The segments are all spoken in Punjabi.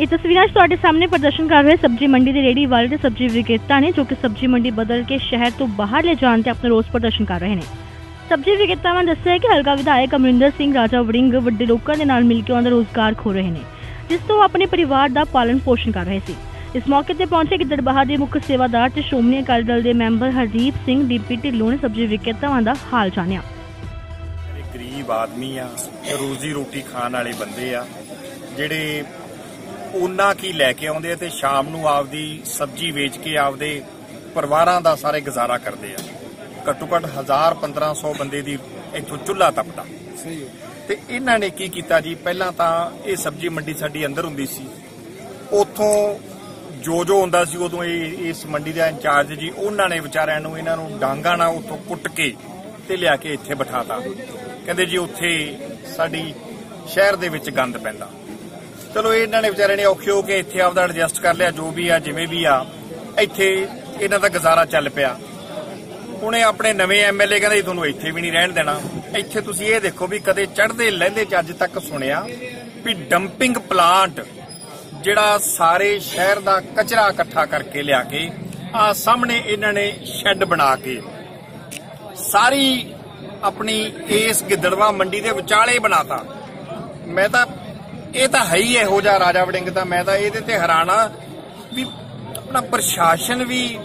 ਇਹ ਤਸਵੀਰਾਂ 'ਚ ਤੁਹਾਡੇ ਸਾਹਮਣੇ ਪ੍ਰਦਰਸ਼ਨ ਕਰ ਰਹੇ ਸਬਜ਼ੀ ਮੰਡੀ ਦੇ ਰੇੜੀ ਵਾਲੇ ਤੇ ਸਬਜ਼ੀ ਵਿਕਰੇਤਾ ਨੇ, ਜੋ ਕਿ ਸਬਜ਼ੀ ਮੰਡੀ ਬਦਲ ਕੇ ਸ਼ਹਿਰ ਤੋਂ ਬਾਹਰ ਲੈ ਜਾਣ ਤੇ ਆਪਣਾ ਰੋਸ ਪ੍ਰਦਰਸ਼ਨ ਕਰ ਰਹੇ ਨੇ। ਸਬਜ਼ੀ ਵਿਕਰੇਤਾਵਾਂ ਨੇ ਦੱਸਿਆ ਕਿ ਹਲਕਾ ਵਿਧਾਇਕ ਅਮਰਿੰਦਰ ਸਿੰਘ, ਰਾਜਾ ਵੜਿੰਗ ਵੱਡੇ ਲੋਕਾਂ ਦੇ ਨਾਲ ਮਿਲ ਕੇ ਉਹਨਾਂ ਦਾ ਰੋਜ਼ਗਾਰ ਖੋ ਰਹੇ ਨੇ, ਜਿਸ ਤੋਂ ਆਪਣੇ ਪਰਿਵਾਰ ਦਾ ਪਾਲਣ ਪੋਸ਼ਣ ਕਰ ਰਹੇ ਸੀ। ਇਸ ਮੌਕੇ ਤੇ ਪਹੁੰਚੇ ਗਿੱਦੜਬਾਹਾ ਦੇ ਮੁੱਖ ਸੇਵਾਦਾਰ ਤੇ ਸ਼੍ਰੋਮਣੀ ਅਕਾਲੀ ਦਲ ਦੇ ਮੈਂਬਰ ਹਰਦੀਪ ਸਿੰਘ, ਡੀਪੀ ਢਿੱਲੋਂ ਨੇ ਸਬਜ਼ੀ ਵਿਕਰੇਤਾਵਾਂ ਦਾ ਹਾਲ ਜਾਣਿਆ। ਗਰੀਬ ਆਦਮੀ ਆ, ਰੋਜ਼ੀ ਰੋਟੀ ਖਾਣ ਵਾਲੇ ਬੰਦੇ ਆ, ਜਿਹੜੇ ਉਹਨਾਂ ਕੀ ਲੈ ਕੇ ਆਉਂਦੇ ਆ ਤੇ ਸ਼ਾਮ ਨੂੰ ਆਪਦੀ ਸਬਜ਼ੀ ਵੇਚ ਕੇ ਆਪਦੇ ਪਰਿਵਾਰਾਂ ਦਾ ਸਾਰੇ ਗੁਜ਼ਾਰਾ ਕਰਦੇ ਆ। ਘੱਟੋ ਘੱਟ 1000 1500 ਬੰਦੇ ਦੀ ਇੱਥੋਂ ਚੁੱਲ੍ਹਾ ਤਪਦਾ। ਤੇ ਇਹਨਾਂ ਨੇ ਕੀ ਕੀਤਾ ਜੀ? ਪਹਿਲਾਂ ਤਾਂ ਇਹ ਸਬਜ਼ੀ ਮੰਡੀ ਸਾਡੀ ਅੰਦਰ ਹੁੰਦੀ ਸੀ। ਉੱਥੋਂ ਜੋ ਜੋ ਹੁੰਦਾ ਸੀ ਉਦੋਂ ਇਹ ਇਸ ਮੰਡੀ ਦਾ ਇੰਚਾਰਜ ਜੀ ਉਹਨਾਂ ਨੇ ਵਿਚਾਰਿਆਂ ਨੂੰ ਇਹਨਾਂ ਨੂੰ ਡਾਂਗਾ ਨਾਲ ਉੱਥੋਂ ਕੁੱਟ ਕੇ ਤੇ ਲਿਆ ਕੇ ਇੱਥੇ ਬਿਠਾਤਾ। ਕਹਿੰਦੇ ਜੀ ਉੱਥੇ ਸਾਡੀ ਸ਼ਹਿਰ ਦੇ ਵਿੱਚ ਗੰਦ ਪੈਂਦਾ। ਚਲੋ, ਇਹਨਾਂ ਨੇ ਵਿਚਾਰਿਆਂ ਨੇ ਔਖੇ ਹੋ ਕੇ ਇੱਥੇ ਆਪਦਾ ਐਡਜਸਟ ਕਰ ਲਿਆ, ਜੋ ਵੀ ਆ, ਜਿਵੇਂ ਵੀ ਆ। ਇੱਥੇ ਇਹਨਾਂ ਦਾ ਗੁਜ਼ਾਰਾ ਚੱਲ ਪਿਆ। ਹੁਣੇ ਆਪਣੇ ਨਵੇਂ ਐਮਐਲਏ ਕਹਿੰਦੇ ਜੀ ਤੁਹਾਨੂੰ ਇੱਥੇ ਵੀ ਨਹੀਂ ਰਹਿਣ ਦੇਣਾ। ਇੱਥੇ ਤੁਸੀਂ ਇਹ ਦੇਖੋ ਵੀ ਕਦੇ ਚੜ੍ਹਦੇ ਲਹਿੰਦੇ ਚ ਅੱਜ ਤੱਕ ਸੁਣਿਆ ਵੀ ਡੰਪਿੰਗ ਪਲਾਂਟ ਜਿਹੜਾ ਸਾਰੇ ਸ਼ਹਿਰ ਦਾ ਕਚਰਾ ਇਕੱਠਾ ਕਰਕੇ ਲਿਆ ਕੇ, ਆ ਸਾਹਮਣੇ ਇਹਨਾਂ ਨੇ ਸ਼ੈੱਡ ਬਣਾ ਕੇ, ਸਾਰੀ ਆਪਣੀ ਇਸ ਗਿੱਦੜਵਾ ਮੰਡੀ ਦੇ ਵਿਚਾਲੇ ਬਣਾਤਾ। ਮੈਂ ਤਾਂ ਇਹ ਤਾਂ ਹੈ ਹੀ ਇਹੋ ਜਿਹਾ ਰਾਜਾ ਵੜਿੰਗ ਤਾਂ ਮੈਂ ਤਾਂ ਇਹਦੇ ਤੇ ਹੈਰਾਨਾ ਵੀ ਆਪਣਾ ਪ੍ਰਸ਼ਾਸਨ ਵੀ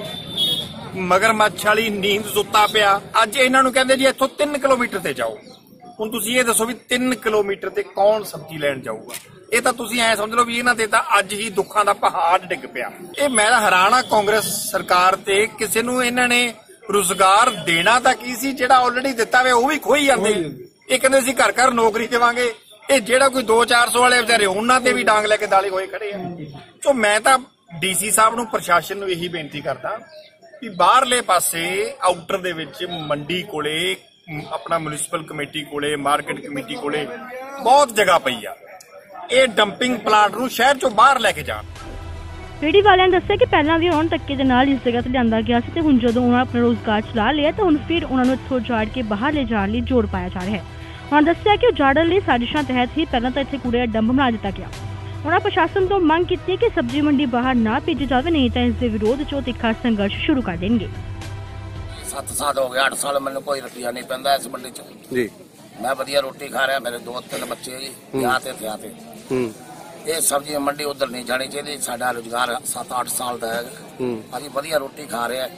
ਮਗਰਮੱਛ ਵਾਲੀ ਨੀਂਦ ਸੁੱਤਾ ਪਿਆ। ਅੱਜ ਇਹਨਾਂ ਨੂੰ ਕਹਿੰਦੇ ਜੀ ਇੱਥੋਂ 3 ਕਿਲੋਮੀਟਰ ਤੇ ਜਾਓ। ਹੁਣ ਤੁਸੀਂ ਇਹ ਦੱਸੋ ਵੀ 3 ਕਿਲੋਮੀਟਰ ਤੇ ਕੌਣ ਸਬਜ਼ੀ ਲੈਣ ਜਾਊਗਾ? ਇਹ ਤਾਂ ਤੁਸੀਂ ਐ ਸਮਝ ਲਓ ਵੀ ਇਹਨਾਂ ਤੇ ਤਾਂ ਅੱਜ ਹੀ ਦੁੱਖਾਂ ਦਾ ਪਹਾੜ ਡਿੱਗ ਪਿਆ। ਇਹ ਮੈਂ ਤਾਂ ਹੈਰਾਨ ਆ ਕਾਂਗਰਸ ਸਰਕਾਰ ਤੇ ਕਿਸੇ ਨੂੰ ਇਹਨਾਂ ਨੇ ਰੁਜ਼ਗਾਰ ਦੇਣਾ ਤਾਂ ਕੀ ਸੀ ਜਿਹੜਾ ਆਲਰੇਡੀ ਦਿੱਤਾ ਵੇ ਉਹ ਵੀ ਖੋਈ ਜਾਂਦੇ। ਇਹ ਕਹਿੰਦੇ ਸੀ ਘਰ ਘਰ ਨੌਕਰੀ ਦੇਵਾਂਗੇ। ਇਹ ਜਿਹੜਾ ਕੋਈ 2-400 ਵਾਲੇ ਵਿਚਾਰੇ ਉਹਨਾਂ ਤੇ ਵੀ ਡਾਂਗ ਲੈ ਕੇ ਦਾਲੇ ਹੋਏ ਖੜੇ ਆ। ਸੋ ਮੈਂ ਤਾਂ ਡੀਸੀ ਸਾਹਿਬ ਨੂੰ ਪ੍ਰਸ਼ਾਸਨ ਨੂੰ ਇਹੀ ਬੇਨਤੀ ਕਰਦਾ ਵੀ ਬਾਹਰਲੇ ਪਾਸੇ ਆਊਟਰ ਦੇ ਵਿੱਚ ਮੰਡੀ ਕੋਲੇ ਆਪਣਾ ਮਿਊਨਿਸਪਲ ਕਮੇਟੀ ਕੋਲੇ ਮਾਰਕੀਟ ਕਮੇਟੀ ਕੋਲੇ ਬਹੁਤ ਜਗ੍ਹਾ ਪਈ ਆ। ਇਹ ਡੰਪਿੰਗ ਪਲਾਂਟ ਨੂੰ ਸ਼ਹਿਰ ਚੋਂ ਬਾਹਰ ਲੈ ਕੇ ਜਾਣ। ਰੇੜੀ ਵਾਲਿਆਂ ਨੇ ਦੱਸਿਆ ਕਿ ਪਹਿਲਾਂ ਵੀ ਉਹਨਾਂ ਧੱਕੇ ਦੇ ਨਾਲ ਇਸ ਜਗ੍ਹਾ ਤੇ ਲਿਆਂਦਾ ਗਿਆ ਸੀ ਤੇ ਹੁਣ ਜਦੋਂ ਉਹਨਾਂ ਆਪਣਾ ਰੋਜ਼ਗਾਰ ਚਲਾ ਲਿਆ ਤਾਂ ਹੁਣ ਫਿਰ ਉਹਨਾਂ ਨੂੰ ਇੱਥੋਂ ਝਾੜ ਕੇ ਬਾਹਰ ਲੈ ਜਾਣ ਲਈ ਜੋੜ ਪਾਇਆ ਜਾ ਰਿਹਾ ਹੈ। ਉਹਨਾਂ ਦੱਸਿਆ ਕਿ ਉਜਾੜਨ ਲਈ ਸਾਜ਼ਿਸ਼ਾਂ ਤਹਿਤ ਹੀ ਪਹਿਲਾਂ ਤਾਂ ਇੱਥੇ ਕੂੜੇ ਦਾ ਡੰਪ ਬਣਾ ਦਿੱਤਾ ਗਿਆ। ਉਹਨਾਂ ਪ੍ਰਸ਼ਾਸਨ ਤੋਂ ਮੰਗ ਕੀਤੀ ਕਿ ਸਬਜ਼ੀ ਮੰਡੀ ਬਾਹਰ ਨਾ ਭੇਜੀ ਜਾਵੇ ਨਹੀਂ ਤਾਂ ਇਸ ਦੇ ਵਿਰੋਧ 'ਚ ਉਹ ਤਿੱਖਾ ਸੰਘਰਸ਼ ਸ਼ੁਰੂ ਕਰ ਦੇਣਗੇ। 7 ਸਾਲ ਹੋ ਗਏ 8 ਸਾਲ ਮੈਨੂੰ ਕੋਈ ਰੁਪਿਆ ਨਹੀਂ ਪੈਂਦਾ ਇਸ ਮੰਡੀ ਚ। ਜੀ। ਮੈਂ ਵਧੀਆ ਰੋਟੀ ਖਾ ਰਿਹਾ ਮੇਰੇ ਦੋ ਤਿੰਨ ਬੱਚੇ ਜੀ ਵਿਆਹ ਤੇ ਵਿਆਹ ਤੇ। ਹੂੰ। ਇਹ ਸਬਜ਼ੀ ਮੰਡੀ ਉਧਰ ਨਹੀਂ ਜਾਣੀ ਚਾਹੀਦੀ ਸਾਡਾ ਰੋਜ਼ਗਾਰ 7-8 ਸਾਲ ਦਾ ਹੈ। ਹੂੰ। ਅਸੀਂ ਵਧੀਆ ਰੋਟੀ ਖਾ ਰਹੇ ਆ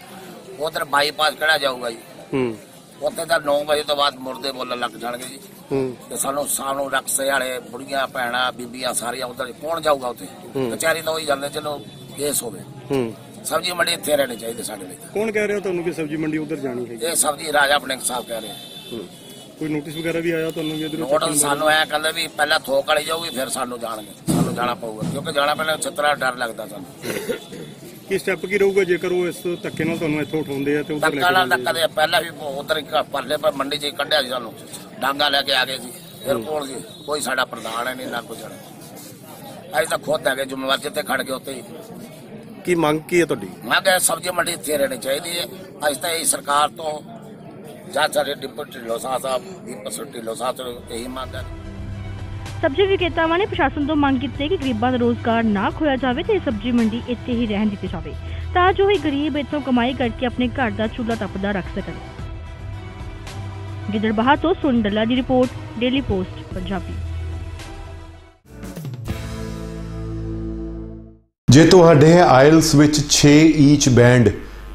ਉਧਰ ਬਾਈਪਾਸ ਕਿਹੜਾ ਜਾਊਗਾ ਜੀ? ਹੂੰ। ਉੱਥੇ ਤਾਂ 9 ਵਜੇ ਤੋਂ ਬਾਅਦ ਮੁਰਦੇ ਬੋਲਣ ਲੱਗ ਜਾਣਗੇ ਜੀ। ਹੂੰ। ਤੇ ਸਾਨੂੰ ਸ਼ਾਮ ਨੂੰ ਰਕਸੇ ਵਾਲੇ ਬੁੜੀਆਂ ਭੈਣਾਂ ਬੀਬੀਆਂ ਸਾਰੀਆਂ ਉਧਰ ਕੌਣ ਜਾਊਗਾ ਉੱਥੇ? ਹੂੰ। ਕਚਹਿਰੀ ਤਾਂ ਉਹੀ ਜਾਂਦੇ ਚਲੋ ਕੇਸ ਹੋਵੇ। ਹੂੰ। ਸਬਜ਼ੀ ਮੰਡੀ ਇੱਥੇ ਰਹਿਣੀ ਚਾਹੀਦੀ ਸਾਡੇ ਲਈ ਕੌਣ ਕਹਿ ਰਿਹਾ ਤੁਹਾਨੂੰ ਕਿ ਸਬਜ਼ੀ ਮੰਡੀ ਉਧਰ ਜਾਣੀ ਹੈਗੀ? ਇਹ ਸਬਜ਼ੀ ਰਾਜਾ ਆਪਣੇ ਸਾਹਿਬ ਕਹਿ ਰਹੇ ਹੂੰ। ਕੋਈ ਨੋਟਿਸ ਵਗੈਰਾ ਵੀ ਆਇਆ ਤੁਹਾਨੂੰ ਵੀ ਇਧਰੋਂ ਨੋਟ ਸਾਨੂੰ ਐ ਕਹਿੰਦੇ ਵੀ ਪਹਿਲਾਂ ਥੋਕ ਵਾਲੀ ਜਾਊਗੀ ਫਿਰ ਸਾਨੂੰ ਜਾਣਗੇ ਸਾਨੂੰ ਜਾਣਾ ਪਊਗਾ। ਕਿਉਂਕਿ ਜਾਣਾ ਪਹਿਲਾਂ ਛਤਰਾ ਡਰ ਲੱਗਦਾ ਸਾਨੂੰ। ਕੀ ਸਟੈਪ ਕੀ ਰਹੂਗਾ? ਜੇਕਰ ਉਹ ਇਸ ਧੱਕੇ ਨਾਲ ਤੁਹਾਨੂੰ ਇੱਥੋਂ ਉਠਾਉਂਦੇ ਆ ਤੇ ਉਧਰ ਲੈ ਧੱਕਾ ਕੇ ਨਾਲ ਧੱਕਾ ਦੇ ਪਹਿਲਾਂ ਵੀ ਉਧਰ ਇੱਕ ਪਰਲੇ ਪਰ ਮੰਡੀ 'ਚ ਹੀ ਕੱਢਿਆ ਸੀ ਸਾਨੂੰ। ਡਾਂਗਾ ਲੈ ਕੇ ਆ ਗਏ ਸੀ। ਫਿਰ ਕੋਲ ਸੀ ਕੋਈ ਸਾਡਾ ਪ੍ਰਧਾਨ ਹੈ ਨਹੀਂ ਨਾ ਕੋਈ ਜਣਾ ਅਸੀਂ ਤਾਂ ਖੁਦ ਹੈਗੇ ਜ਼ਿੰਮੇਵਾਰ ਜਿੱਥੇ ਖੜ ਗਏ ਉੱਥੇ ਹੀ? ਕੀ ਮੰਗ ਕੀ ਹੈ ਤੁਹਾਡੀ? ਮੈਂ ਕਿਹਾ ਸਬਜ਼ੀ ਮੰਡੀ ਇੱਥੇ ਰਹਿਣੀ ਚਾਹੀਦੀ ਹੈ। ਅਸੀਂ ਤਾਂ ਇਹ ਸਰਕਾਰ ਤੋਂ ਜਾਂ ਸਾਡੇ ਡਿਪਟੀ ਢਿੱਲੋਂ ਸਾਹਿਬ ਸਾਹਿਬ ਦੀਪਕ ਢਿੱਲੋਂ ਸਾਹਿਬ ਤੋਂ ਇਹੀ ਮੰਗ ਹੈ। ਸਬਜ਼ੀ ਵਿਕਰੇਤਾਵਾਂ ਨੇ ਪ੍ਰਸ਼ਾਸਨ ਤੋਂ ਮੰਗ ਕੀਤੀ ਹੈ ਕਿ ਗਰੀਬਾਂ ਦਾ ਰੋਜ਼ਗਾਰ ਨਾ ਖੋਇਆ ਜਾਵੇ ਤੇ ਸਬਜ਼ੀ ਮੰਡੀ ਇੱਥੇ ਹੀ ਰਹਿਣ ਦਿੱਤੀ ਜਾਵੇ, ਤਾਂ ਜੋ ਇਹ ਗਰੀਬ ਇੱਥੋਂ ਕਮਾਈ ਕਰਕੇ ਆਪਣੇ ਘਰ ਦਾ ਚੁੱਲ੍ਹਾ ਤਪਦਾ ਰੱਖ ਸਕਣ। ਗਿੱਦੜਬਾਹਾ ਤੋਂ ਸੁੰਡਲਾ ਦੀ ਰਿਪੋਰਟ, ਡੇਲੀ ਪੋਸਟ, ਪੰਜਾਬੀ। ਜੇ ਤੁਹਾਡੇ ਹੈ ਆਇਲਸ ਵਿੱਚ 6 ਈਚ ਬੈਂਡ